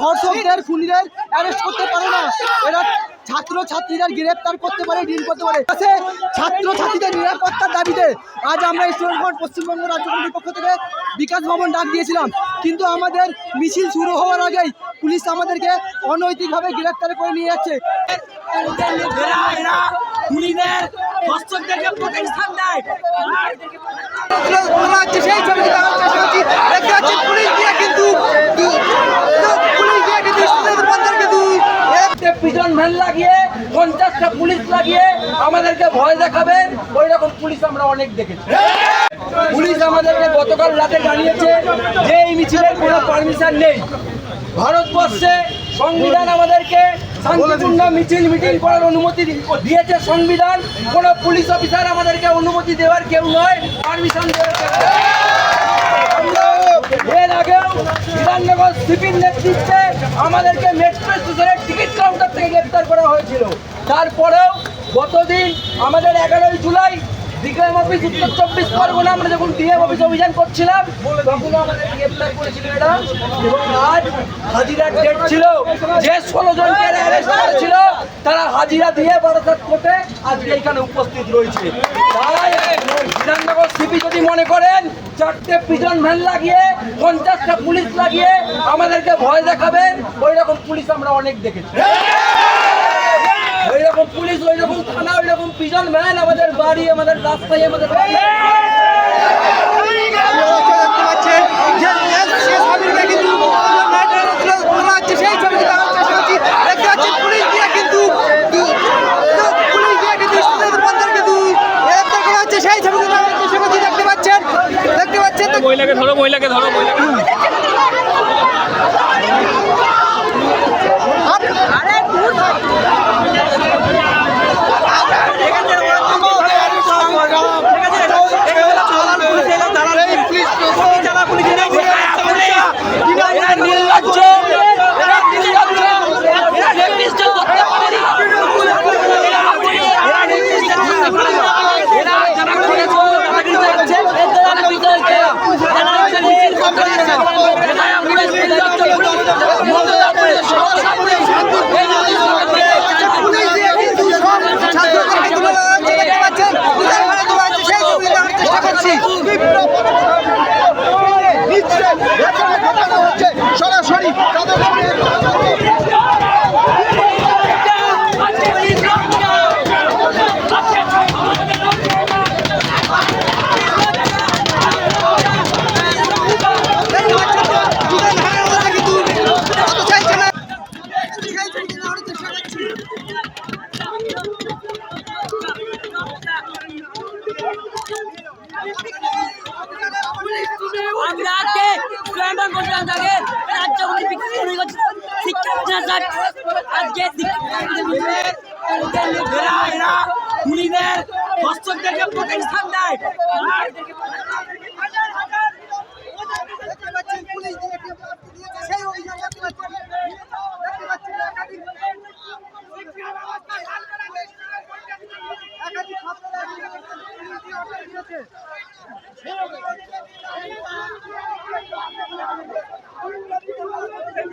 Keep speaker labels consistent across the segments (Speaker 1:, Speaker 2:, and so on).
Speaker 1: ধর্ষকদের খুনিদের অ্যারেস্ট করতে পারে না। এরা ছাত্র ছাত্রীরা গ্রেপ্তার করতে পারে ডিল করতে পারে। আছে ছাত্র ছাত্রীদের নিরাপত্তার দাবিতে। আজ আমরা স্টুডেন্ট ফ্রন্ট পশ্চিমবঙ্গ রাজ্য কমিটির পক্ষ থেকে বিকাশ ভবন ডাক দিয়েছিলাম। কিন্তু আমাদের মিছিল শুরু হওয়ার আগেই পুলিশ আমাদেরকে অনৈতিকভাবে গ্রেপ্তার করে নিয়ে যাচ্ছে।
Speaker 2: খুনিদের দেয়।
Speaker 1: সেই ছবি দেখার চেষ্টা করছি দেখতে পাচ্ছি পুলিশ দিয়ে কিন্তু পুলিশ দিয়ে কিন্তু স্টুডেন্ট বন্ধুদেরকে দুই
Speaker 2: পিজন ভ্যান লাগিয়ে, পঞ্চাশটা পুলিশ লাগিয়ে আমাদেরকে ভয় দেখাবেন ওই রকম পুলিশ আমরা অনেক দেখেছি। পুলিশ আমাদেরকে গতকাল রাতে জানিয়েছে যে এই মিছিলের কোনো পারমিশন নেই। ভারতবর্ষে সংবিধান আমাদেরকে শান্তিপূর্ণ মিছিল মিটিং করার অনুমতি দিয়েছে সংবিধান। কোন পুলিশ অফিসার আমাদেরকে অনুমতি দেওয়ার কেউ নয়, পারমিশন দেওয়ার। এর আগেও সিপির নেতৃত্বে আমাদেরকে মেট্রো স্টেশনের টিকিট কাউন্টার থেকে গ্রেপ্তার করা হয়েছিল। তারপরেও গতদিন আমাদের এগারোই জুলাই ডিগ্রাম অফিস উত্তর চব্বিশ পরগনা আমরা যখন ডিএম অফিস অভিযান করছিলাম আমাদের গ্রেপ্তার করেছিল এবং আজ ডেট ছিল যে ষোলো জনকে অ্যারেস্ট করেছিল, তারা হাজিরা দিয়ে বারাসাত কোর্টে আজকে এখানে উপস্থিত রয়েছে। তাই বিধাননগর সিপি যদি মনে করেন, চারটে পিজন ভ্যান লাগিয়ে, পঞ্চাশটা পুলিশ লাগিয়ে আমাদেরকে ভয় দেখাবেন ওই রকম পুলিশ আমরা অনেক দেখেছি। ওই রকম পুলিশ ওই রকম থানা ওই রকম পিজন ভ্যান আমাদের বাড়ি, আমাদের রাস্তায়, আমাদের
Speaker 1: সেই
Speaker 3: মহিলাকে ধরো মহিলাকে ধরো মহিলাকে
Speaker 2: এরা 这他妈都 এরা এরা খুনিদের দর্শকদেরকে প্রোটেকশন দেয়
Speaker 1: দেখতে পাচ্ছেন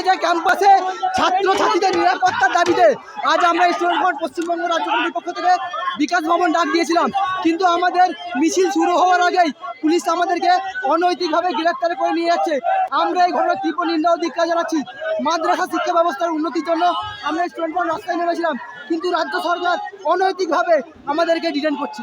Speaker 1: কলেজে ক্যাম্পাসে ছাত্র ছাত্রীদের নিরাপত্তার দাবিতে। আজ আমরা স্টুডেন্ট পশ্চিমবঙ্গ রাজ্য কমিটির পক্ষ থেকে বিকাশ ভবন ডাক দিয়েছিলাম। কিন্তু আমাদের মিছিল শুরু হওয়ার আগেই পুলিশ আমাদেরকে অনৈতিকভাবে গ্রেপ্তার করে নিয়ে যাচ্ছে। আমরা এই ঘটনার তীব্র নিন্দা ধিক্কার জানাচ্ছি। মাদ্রাসা শিক্ষা ব্যবস্থার উন্নতির জন্য আমরা স্টুডেন্ট রাস্তায় নেমেছিলাম। কিন্তু রাজ্য সরকার অনৈতিকভাবে আমাদেরকে ডিটেন করছে।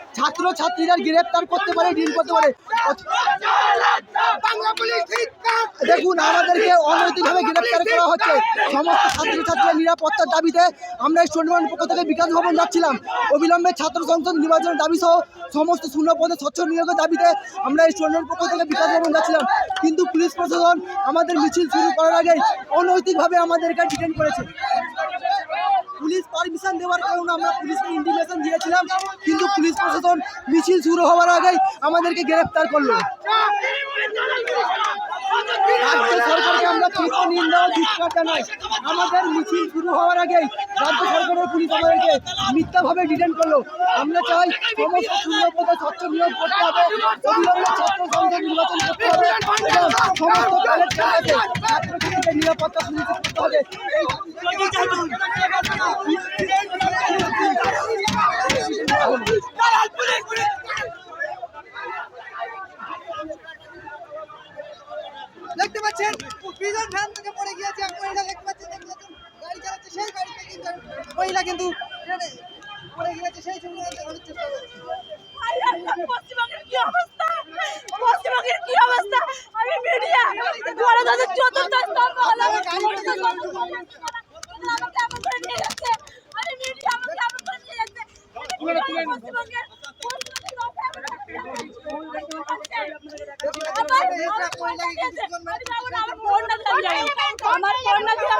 Speaker 1: ছাত্র ছাত্র ছাত্রীরা গ্রেপ্তার করতে পারে ডিল করতে পারে। দেখুন আমাদেরকে অনৈতিকভাবে গ্রেপ্তার করা হচ্ছে। সমস্ত ছাত্রছাত্রীর নিরাপত্তার দাবিতে আমরা স্টুডেন্ট পক্ষ থেকে বিকাশ ভবন যাচ্ছিলাম। অবিলম্বে ছাত্র সংসদ নির্বাচনের দাবি সহ সমস্ত শূন্য পদে স্বচ্ছ নিয়োগের দাবিতে আমরা স্টুডেন্ট পক্ষ থেকে বিকাশ ভবন যাচ্ছিলাম। কিন্তু পুলিশ প্রশাসন আমাদের মিছিল শুরু করার আগেই অনৈতিকভাবে আমাদেরকে ডিটেন করেছে। পুলিশ পারমিশন দেওয়ার কারণে আমরা পুলিশকে ইন্টিমেশন দিয়েছিলাম, কিন্তু পুলিশ প্রশাসন মিছিল শুরু হওয়ার আগেই আমাদেরকে গ্রেফতার করল। রাজ্য সরকারকে আমরা তীব্র নিন্দা ও জানাই। আমাদের মিছিল শুরু হওয়ার আগেই রাজ্য সরকারের পুলিশ আমাদেরকে মিথ্যাভাবে ডিটেন করল। আমরা চাই সমস্ত শূন্য পদে স্বচ্ছ নিয়োগ করতে হবে, অবিলম্বে ছাত্র সংসদ নির্বাচন করতে হবে এবং সমস্ত কলেজ ছাত্রছাত্রীদের নিরাপত্তা সুনিশ্চিত করতে হবে এই
Speaker 3: দেখতে পাচ্ছেন প্রিজন ভ্যান থেকে পড়ে গিয়েছে এক মহিলা দেখতে পাচ্ছেন গাড়ি চালাচ্ছে সেই গাড়িতে কিন্তু মহিলা কিন্তু পড়ে গিয়েছে সেই ছবি দেখানোর চেষ্টা করছি
Speaker 4: পশ্চিমবঙ্গের কি অবস্থা পশ্চিমবঙ্গের কি অবস্থা আমি মিডিয়া গণতন্ত্রের চতুর্থ স্তম্ভ হলাম আমাকে এমন করে নিয়ে যাচ্ছে আমি মিডিয়া আমাকে এমন করে নিয়ে যাচ্ছে পশ্চিমবঙ্গের পশ্চিমবঙ্গের আমার ফোন না দিলে আমার ফোন না দিলে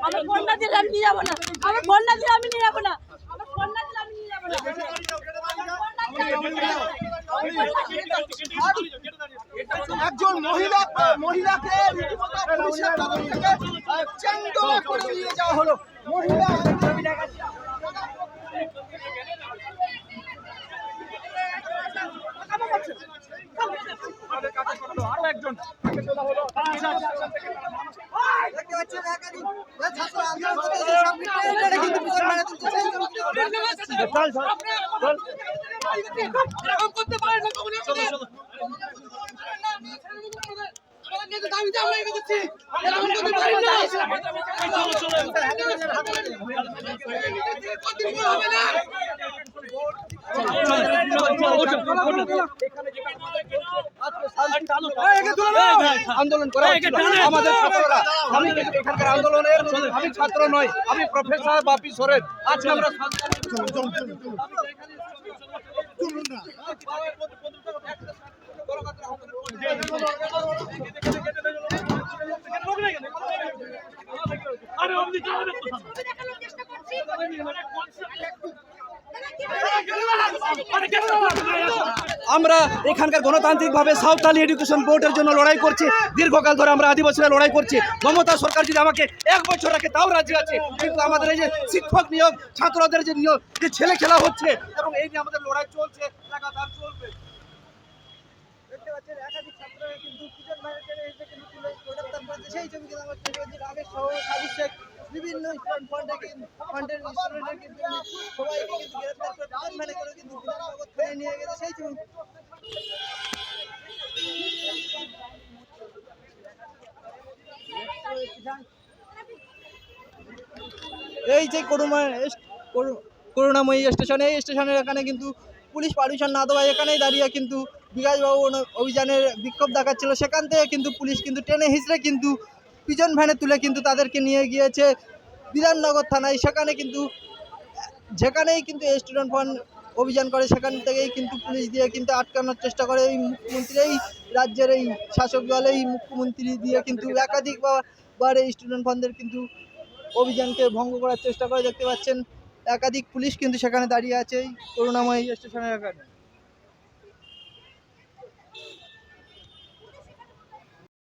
Speaker 4: আমার ফোন না দিলে আমি নিয়ে যাব না। আমার ফোন না। দিলে আমি নিয়ে যাব না। আমার ফোন না। দিলে আমি নিয়ে যাব না।
Speaker 1: একজন মহিলা মহিলাকে পুলিশের তরফ থেকে চেঙ্গলা করে নিয়ে যাওয়া হলো। মহিলা
Speaker 3: ছাত্র ছবি
Speaker 2: আন্দোলন করা আমাদের ছাত্ররা আমি এখানকার আন্দোলনের আমি ছাত্র নই আমি প্রফেসর বাপি সোরেন। আজকে আমরা
Speaker 4: দেখানোর চেষ্টা করছি।
Speaker 2: আমরা এখানকার গণতান্ত্রিকভাবে সাঁওতালি এডুকেশন বোর্ডের জন্য লড়াই করছি। দীর্ঘকাল ধরে আমরা আদিবাসীরা লড়াই করছি। মমতা সরকার যদি আমাকে এক বছর রাখে, তাও রাজি আছে। কিন্তু আমাদের এই যে শিক্ষক নিয়োগ, ছাত্রদের যে নিয়োগ, যে ছেলে খেলা হচ্ছে, এবং এই নিয়ে আমাদের লড়াই চলছে, লাগাতার চলবে।
Speaker 3: সেই দেখতে সহ সাবির শেখ। বিভিন্ন এই যে করুণা করু- করুণাময়ী স্টেশন এই স্টেশনের এখানে কিন্তু পুলিশ পারমিশন না দেওয়ায় এখানেই দাঁড়িয়ে কিন্তু অন- অভিযানের বিক্ষোভ দেখাচ্ছিল। সেখান থেকে কিন্তু পুলিশ কিন্তু ট্রেনে হিঁচড়ে কিন্তু পিজন ভ্যানে তুলে কিন্তু তাদেরকে নিয়ে গিয়েছে বিধাননগর থানায়। সেখানে কিন্তু, যেখানেই কিন্তু স্টুডেন্ট ফান্ড অভিযান করে, সেখান থেকেই কিন্তু পুলিশ দিয়ে কিন্তু আটকানোর চেষ্টা করে। এই মুখ্যমন্ত্রী, এই রাজ্যের এই শাসক দল, এই মুখ্যমন্ত্রী দিয়ে কিন্তু একাধিকবার এই স্টুডেন্ট ফান্ডের কিন্তু অভিযানকে ভঙ্গ করার চেষ্টা করে। দেখতে পাচ্ছেন, একাধিক পুলিশ কিন্তু সেখানে দাঁড়িয়ে আছে এই করুণাময় স্টেশনের এখানে।